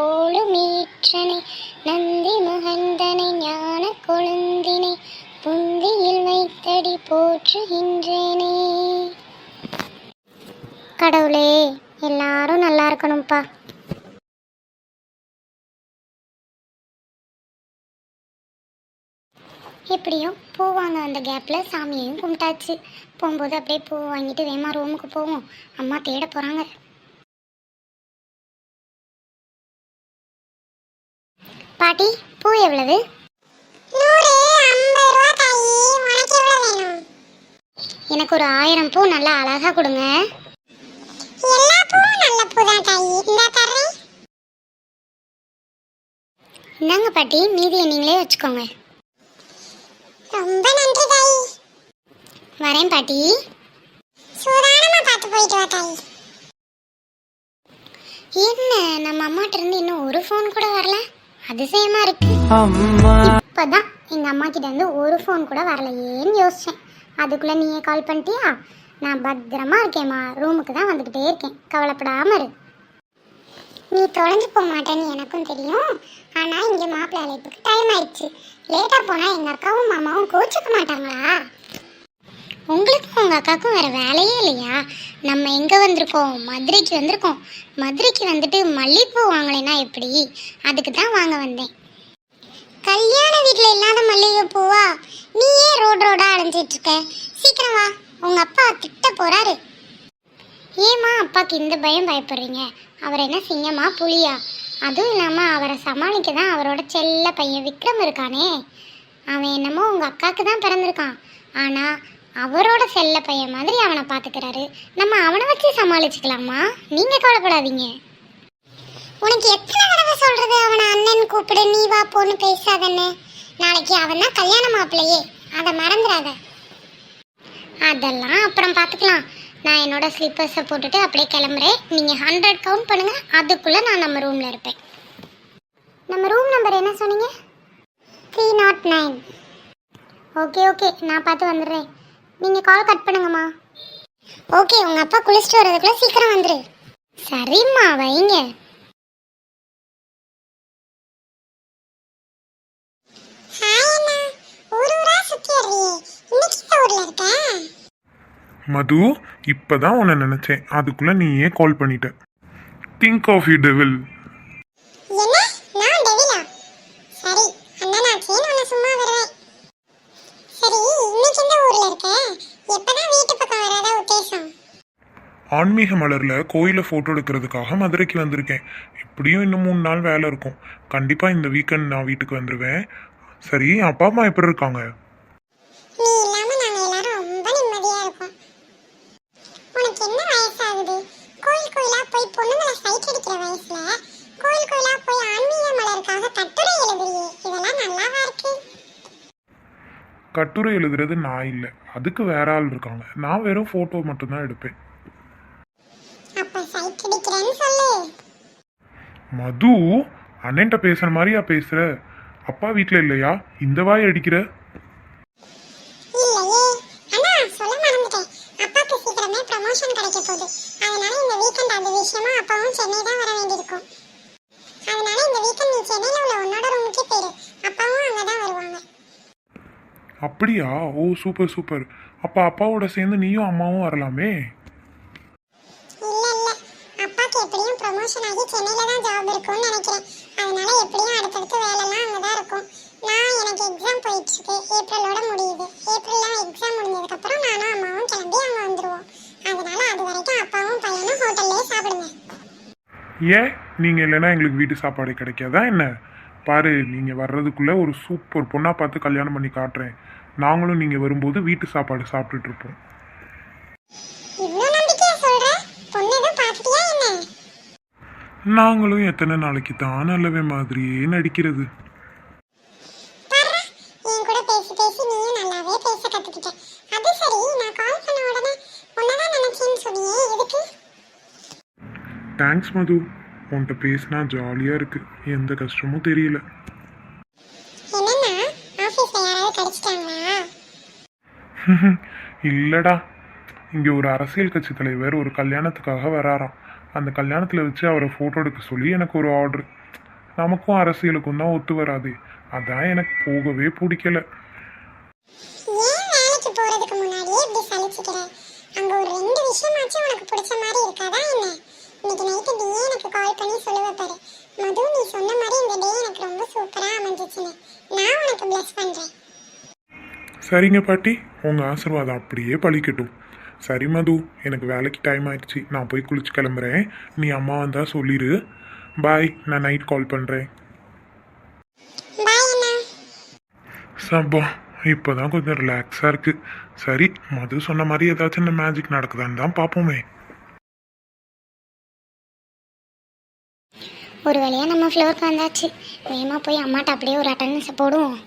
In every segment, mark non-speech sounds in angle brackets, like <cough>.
போலும் ஈற்றனை நந்தி முகந்தனை ஞான கொழுந்தினை புந்தியில் வைத்தடி போற்றுகின்றேனே. கடவுளே எல்லாரும் நல்லா இருக்கணும்ப்பா எப்படியும் பூ வாங்க வந்த கேப்பில் சாமியையும் கும்பிட்டாச்சு. போகும்போது அப்படியே பூ வாங்கிட்டு வேமா ரூமுக்கு போவோம். அம்மா தேட போகிறாங்க பாட்டி பூ எவ்வளவு? எனக்கு ஒரு ஆயிரம் பூ நல்லா அழகா கொடுங்க. எல்லா பூவும் நல்ல பூ தான் தாயி. இந்த தர்றேன். இந்தாங்க பாட்டி மீதியை நீங்களே வச்சுக்கோங்க. ரொம்ப நன்றி தாயி. வரேன் பாட்டி. சூதானமா பார்த்து போயிட்டு வா தாயி. என்ன நம்ம அம்மாட்ட இருந்து இன்னும் ஒரு ஃபோன் கூட வரல? அதிசயமா இருக்கு. இப்பதான் எங்க அம்மா கிட்ட இருந்து ஒரு ஃபோன் கூட வரலையேன்னு யோசிச்சேன். அதுக்குள்ள நீயே கால் பண்ணிட்டியா? நான் பத்திரமா இருக்கேம்மா. ரூமுக்கு தான் வந்துக்கிட்டே இருக்கேன். கவலைப்படாம இரு. நீ தொலைஞ்சு போக மாட்டேன்னு எனக்கும் தெரியும். ஆனா இங்க மாப்பிள்ளை அழைப்புக்கு டைம் ஆயிடுச்சு. லேட்டா போனா எங்க அக்காவும் மாமாவும் கோச்சுக்க மாட்டாங்களா? உங்களுக்கும் உங்க அக்காவுக்கும் வேற வேலையே இல்லையா? நம்ம எங்கே வந்திருக்கோம்? மதுரைக்கு வந்திருக்கோம். மதுரைக்கு வந்துட்டு மல்லிகைப்பூ வாங்கலைன்னா எப்படி? அதுக்கு தான் வாங்க வந்தேன். கல்யாண வீட்டில் இல்லாத மல்லிகைப்பூவா நீயே நீ ஏன் ரோடு ரோடாக அலைஞ்சிட்டு சீக்கிரம் வா. உங்க அப்பா திட்ட போகிறாரு ஏம்மா அப்பாக்கு இந்த பயம் பயப்படுறீங்க? அவர் என்ன சிங்கமா புலியா? அதுவும் இல்லாமல் அவரை சமாளிக்க தான் அவரோட செல்ல பையன் விக்ரம் இருக்கானே. அவன் என்னமோ உங்கள் அக்காவுக்கு தான் பிறந்திருக்கான். ஆனால் அவரோட செல்ல பையன் மாதிரி அவனை பார்த்துக்கிறாரு நம்ம அவனை வச்சு சமாளிச்சுக்கலாமா? நீங்கள் கவலைப்படாதீங்க. உனக்கு எத்தனை தடவை சொல்றது? அவனை அண்ணன் கூப்பிடு நீ வா போன்னு பேசாதன்னு. நாளைக்கு அவன் தான் கல்யாண மாப்பிள்ளையே. அதை மறந்துடாத அதெல்லாம் அப்புறம் பார்த்துக்கலாம் நான் என்னோட ஸ்லிப்பர்ஸை போட்டுட்டு அப்படியே கிளம்புறேன். நீங்கள் ஹண்ட்ரட் கவுண்ட் பண்ணுங்கள் அதுக்குள்ளே நான் நம்ம ரூமில் இருப்பேன். நம்ம ரூம் நம்பர் என்ன சொன்னீங்க? Three not nine okay okay நான் பார்த்து வந்துடுறேன். நீங்கள் கால் கட் பண்ணுங்கம்மா. ஓகே உங்க அப்பா குளிச்சுட்டு வர்றதுக்குள்ளே சீக்கிரம் வந்துரு. சரிம்மா வைங்க. மது இப்பதான் உன்னை நினைச்சேன். அதுக்குள்ள நீயே கால் பண்ணிட்ட. திங்க் ஆஃப் யூ டெவில் என்ன நான் டெவிலா சரி அண்ணனாச்சேன்னு உன்னை சும்மா வருவேன் சரி இன்னைக்கு இந்த ஊர்ல இருக்க எப்பதான் வீட்டு பக்கம் வராத உத்தேசம் ஆன்மீக மலர்ல கோயில போட்டோ எடுக்கிறதுக்காக மதுரைக்கு வந்திருக்கேன். எப்படியும் இன்னும் மூணு நாள் வேலை இருக்கும். கண்டிப்பா இந்த வீக்கெண்ட் நான் வீட்டுக்கு வந்துடுவேன் சரி அப்பா அம்மா எப்படி இருக்காங்க? கட்டுரை எழுதுறது நான் இல்லை. அதுக்கு வேற ஆள் இருக்காங்க. நான் வெறும் போட்டோ மட்டும்தான் எடுப்பேன். சொல்லு. மது அண்ணன்ட்ட பேசுற மாதிரியா பேசுற? அப்பா வீட்ல இல்லையா? இந்த வாய் அடிக்கிற? இல்லையே. அண்ணா சொல்ல மறந்துட்டேன். அப்பாக்கு சீக்கிரமே ப்ரமோஷன் கிடைக்க போகுது. அதனால இந்த வீக்கெண்ட் அது விஷயமா அப்பாவும் சென்னை தான் வர வேண்டியிருக்கும். அதனால இந்த வீக்கெண்ட் நீ சென்னையில உள்ள உன்னோட ரூமுக்கே போயிரு. அப்பாவும் அங்கே தான் வருவாங்க. அப்படியா? ஓ சூப்பர் சூப்பர் அப்ப அப்பாவோட சேர்ந்து நீயும் அம்மாவும் வரலாமே இல்ல இல்ல அப்பாக்கு எப்படியும் ப்ரொமோஷன் ஆகி சென்னையில தான் ஜாப் இருக்கும்னு நினைக்கிறேன். அதனால எப்படியும் அடுத்தடுத்து வேலைலாம் அங்கே தான் இருக்கும். நான் எனக்கு எக்ஸாம் போயிட்டு இருக்கு ஏப்ரலோட முடியுது. ஏப்ரல்லாம் எக்ஸாம் முடிஞ்சதுக்கு அப்புறம் நானும் அம்மாவும் கிளம்பி அங்கே வந்துருவோம். அதனால அது வரைக்கும் அப்பாவும் பையனும் ஹோட்டல்லே சாப்பிடுங்க. ஏன்? நீங்கள் இல்லைன்னா எங்களுக்கு வீட்டு சாப்பாடு கிடைக்காதா என்ன? பாரு நீங்கள் வர்றதுக்குள்ளே ஒரு சூப்பர் பொண்ணாக பார்த்து கல்யாணம் பண்ணி காட்டுறேன். நாங்களும் நீங்கள் வரும்போது வீட்டு சாப்பாடு சாப்பிட்டுட்டு இருப்போம் இவ்வளோ நம்பிக்கையா சொல்ற பொண்ணு எதுவும் பார்த்துட்டியா என்ன நாங்களும் எத்தனை நாளைக்கு தான் நல்லவே மாதிரியே நடிக்கிறது? தேங்க்ஸ் மது. உன்கிட்ட பேசினா ஜாலியாக இருக்கு. எந்த கஷ்டமும் தெரியல. <laughs> இல்லடா. இங்கே ஒரு அரசியல் கட்சி தலைவர் ஒரு கல்யாணத்துக்காக வராராம். அந்த கல்யாணத்தில் வச்சு அவரை ஃபோட்டோ எடுக்க சொல்லி எனக்கு ஒரு ஆர்டர் நமக்கும் அரசியலுக்கும் தான் ஒத்து வராது. அதான் எனக்கு போகவே பிடிக்கல. சரிங்க பாட்டி. உங்கள் ஆசீர்வாதம் அப்படியே பழிக்கட்டும். சரி மது. எனக்கு வேலைக்கு டைம் ஆயிடுச்சு. நான் போய் குளிச்சு கிளம்புறேன். நீ அம்மா வந்தா சொல்லிடு பாய் நான் நைட் கால் பண்ணுறேன் அண்ணா. சப்பா இப்போ தான் கொஞ்சம் ரிலாக்ஸாக இருக்குது சரி மது சொன்ன மாதிரி ஏதாச்சும் இந்த மேஜிக் நடக்குதான்னு தான் பார்ப்போமே ஒரு வழியா நம்ம ஃப்ளோருக்கு வந்தாச்சு. வேகமா போய் அம்மாட்ட அப்படியே ஒரு அட்டண்டன்ஸ் போடுவோம்.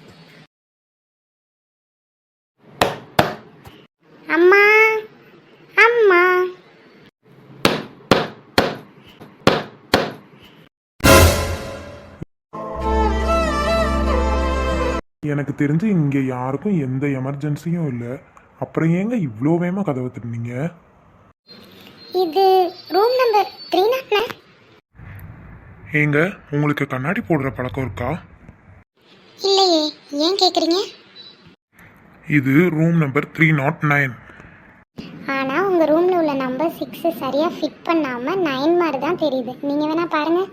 அம்மா! அம்மா. எனக்கு தெரிஞ்சு இங்கே யாருக்கும் எந்த எமர்ஜென்சியும் இல்லை. அப்புறம் ஏங்க இவ்வளோ வேகமாக கதவை திறந்தீங்க இது ரூம் நம்பர் த்ரீ ஏங்க உங்களுக்கு கண்ணாடி போடுற பழக்கம் இருக்கா? இல்லையே ஏன் கேட்குறீங்க இது room number three not nine ஆனால் நம்பர் சிக்ஸு சரியாக ஃபிட் பண்ணாமல் நைன் மாதிரி தான் தெரியுது. நீங்கள் வேணா பாருங்கள்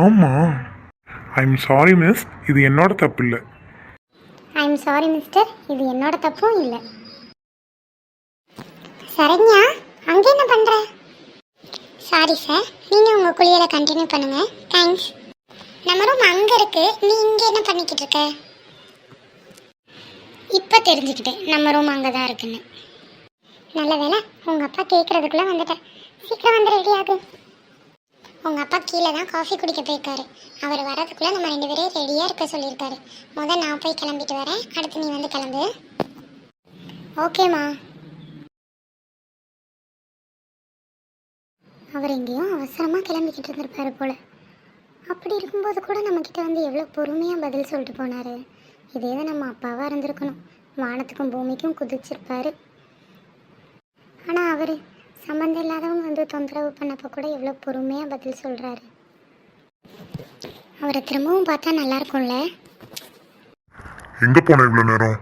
ஆமாம் ஐம் சாரி மிஸ் இது என்னோட தப்பு இல்லை ஐ எம் சாரி மிஸ்டர் இது என்னோட தப்பும் இல்லை. சரண்யா அங்கே என்ன பண்ணுற சாரி சார் நீங்கள் உங்கள் குளியலை கண்டினியூ பண்ணுங்கள் தேங்க்ஸ் நம்ம ரூம் அங்கே இருக்கு. நீ இங்கே என்ன பண்ணிக்கிட்டு இருக்க? இப்போ தெரிஞ்சுக்கிட்டேன். நம்ம ரூம் அங்கே தான் இருக்குன்னு. நல்ல வேலை உங்கள் அப்பா கேட்குறதுக்குள்ளே வந்துட்டேன் சீக்கிரம் வந்து ரெடி உங்கள் அப்பா கீழே தான் காஃபி குடிக்க போயிருக்காரு. அவர் வரதுக்குள்ளே நம்ம ரெண்டு பேரையும் ரெடியாக இருக்க சொல்லியிருக்காரு. முதல் நான் போய் கிளம்பிட்டு வரேன். அடுத்து நீ வந்து கிளம்பு. ஓகேம்மா அவர் எங்கேயும் அவசரமாக கிளம்பிக்கிட்டு இருந்திருப்பாரு போல். அப்படி இருக்கும்போது கூட நம்மக்கிட்ட வந்து எவ்வளோ பொறுமையாக பதில் சொல்லிட்டு போனார். இதே தான் நம்ம அப்பாவாக இருந்திருக்கணும். வானத்துக்கும் பூமிக்கும் குதிச்சிருப்பாரு. ஆனால் அவர் சம்மந்தம் இல்லாதவங்க வந்து தொந்தரவு பண்ணப்போ கூட எவ்வளோ பொறுமையாக பதில் சொல்கிறாரு அவரை திரும்பவும் பார்த்தா நல்லா இருக்கும்ல? எங்கே போன இவ்வளோ நேரம்?